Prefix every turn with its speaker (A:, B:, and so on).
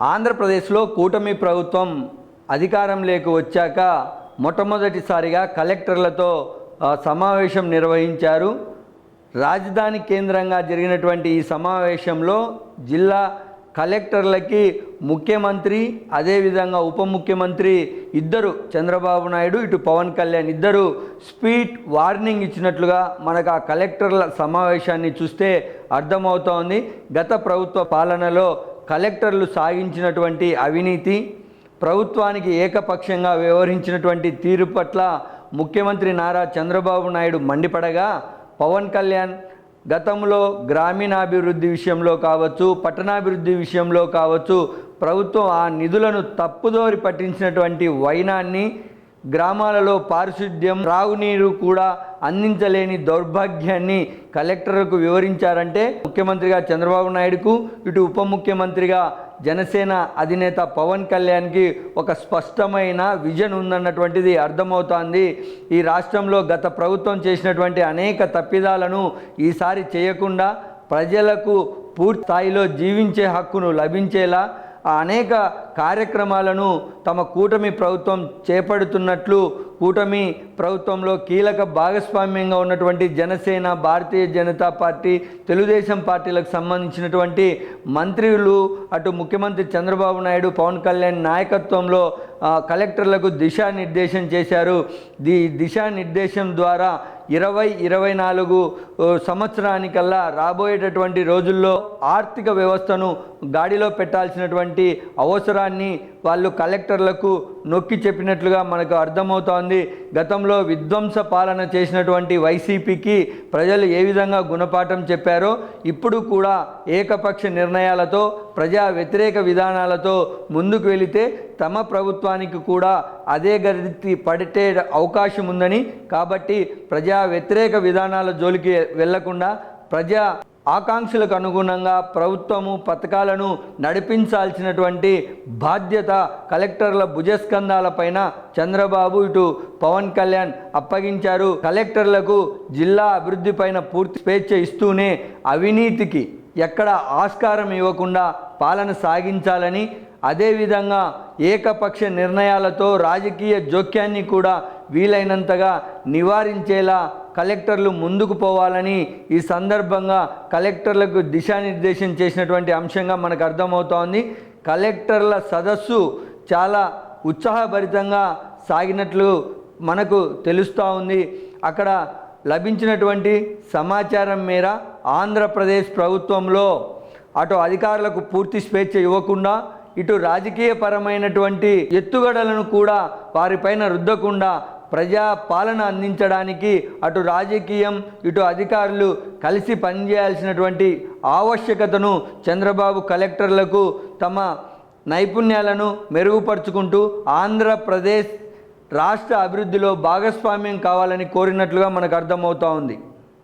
A: ఆంధ్రప్రదేశ్లో కూటమి ప్రభుత్వం అధికారంలోకి వచ్చాక మొట్టమొదటిసారిగా కలెక్టర్లతో సమావేశం నిర్వహించారు. రాజధాని కేంద్రంగా జరిగినటువంటి ఈ సమావేశంలో జిల్లా కలెక్టర్లకి ముఖ్యమంత్రి అదేవిధంగా ఉప ముఖ్యమంత్రి ఇద్దరు చంద్రబాబు నాయుడు ఇటు పవన్ కళ్యాణ్ ఇద్దరు స్పీడ్ వార్నింగ్ ఇచ్చినట్లుగా మనకు ఆ కలెక్టర్ల సమావేశాన్ని చూస్తే అర్థమవుతోంది. గత ప్రభుత్వ పాలనలో కలెక్టర్లు సాగించినటువంటి అవినీతి ప్రభుత్వానికి ఏకపక్షంగా వ్యవహరించినటువంటి తీరు పట్ల ముఖ్యమంత్రి నారా చంద్రబాబు నాయుడు మండిపడగా పవన్ కళ్యాణ్ గతంలో గ్రామీణాభివృద్ధి విషయంలో కావచ్చు పట్టణాభివృద్ధి విషయంలో కావచ్చు ప్రభుత్వం ఆ నిధులను తప్పుదోరి పట్టించినటువంటి వైనాన్ని గ్రామాలలో పారిశుద్ధ్యం త్రాగునీరు కూడా అందించలేని దౌర్భాగ్యాన్ని కలెక్టర్లకు వివరించారంటే ముఖ్యమంత్రిగా చంద్రబాబు నాయుడుకు ఇటు ఉప ముఖ్యమంత్రిగా జనసేన అధినేత పవన్ కళ్యాణ్కి ఒక స్పష్టమైన విజన్ ఉందన్నటువంటిది అర్థమవుతోంది. ఈ రాష్ట్రంలో గత ప్రభుత్వం చేసినటువంటి అనేక తప్పిదాలను ఈసారి చేయకుండా ప్రజలకు పూర్తి స్థాయిలో జీవించే హక్కును లభించేలా ఆ అనేక కార్యక్రమాలను తమ కూటమి ప్రభుత్వం చేపడుతున్నట్లు కూటమి ప్రభుత్వంలో కీలక భాగస్వామ్యంగా ఉన్నటువంటి జనసేన భారతీయ జనతా పార్టీ తెలుగుదేశం పార్టీలకు సంబంధించినటువంటి మంత్రులు అటు ముఖ్యమంత్రి చంద్రబాబు నాయుడు పవన్ కళ్యాణ్ నాయకత్వంలో కలెక్టర్లకు దిశానిర్దేశం చేశారు. ది దిశానిర్దేశం ద్వారా ఇరవై ఇరవై నాలుగు సంవత్సరానికల్లా రాబోయేటటువంటి రోజుల్లో ఆర్థిక వ్యవస్థను గాడిలో పెట్టాల్సినటువంటి అవసరాన్ని వాళ్ళు కలెక్టర్లకు నొక్కి చెప్పినట్లుగా మనకు అర్థమవుతోంది. గతంలో విధ్వంస పాలన చేసినటువంటి వైసీపీకి ప్రజలు ఏ విధంగా గుణపాఠం చెప్పారో ఇప్పుడు కూడా ఏకపక్ష నిర్ణయాలతో ప్రజా వ్యతిరేక విధానాలతో ముందుకు వెళితే తమ ప్రభుత్వానికి కూడా అదే గతి పడితే అవకాశం ఉందని. కాబట్టి ప్రజా వ్యతిరేక విధానాల జోలికి వెళ్ళకుండా ప్రజా ఆకాంక్షలకు అనుగుణంగా ప్రభుత్వము పథకాలను నడిపించాల్సినటువంటి బాధ్యత కలెక్టర్ల భుజస్కంధాలపైన చంద్రబాబు ఇటు పవన్ కళ్యాణ్ అప్పగించారు. కలెక్టర్లకు జిల్లా అభివృద్ధి పైన పూర్తి స్వేచ్ఛ ఇస్తూనే అవినీతికి ఎక్కడ ఆస్కారం ఇవ్వకుండా పాలన సాగించాలని అదేవిధంగా ఏకపక్ష నిర్ణయాలతో రాజకీయ జోక్యాన్ని కూడా వీలైనంతగా నివారించేలా కలెక్టర్లు ముందుకు పోవాలని ఈ సందర్భంగా కలెక్టర్లకు దిశానిర్దేశం చేసినటువంటి అంశంగా మనకు అర్థమవుతోంది. కలెక్టర్ల సదస్సు చాలా ఉత్సాహభరితంగా సాగినట్లు మనకు తెలుస్తూ ఉంది. అక్కడ లభించినటువంటి సమాచారం మేర ఆంధ్రప్రదేశ్ ప్రభుత్వంలో అటు అధికారులకు పూర్తి స్వేచ్ఛ ఇవ్వకుండా ఇటు రాజకీయపరమైనటువంటి ఎత్తుగడలను కూడా వారిపైన రుద్దకుండా ప్రజా పాలన అందించడానికి అటు రాజకీయం ఇటు అధికారులు కలిసి పనిచేయాల్సినటువంటి ఆవశ్యకతను చంద్రబాబు కలెక్టర్లకు తమ నైపుణ్యాలను మెరుగుపరుచుకుంటూ ఆంధ్రప్రదేశ్ రాష్ట్ర అభివృద్ధిలో భాగస్వామ్యం కావాలని కోరినట్లుగా మనకు అర్థమవుతోంది ఉంది.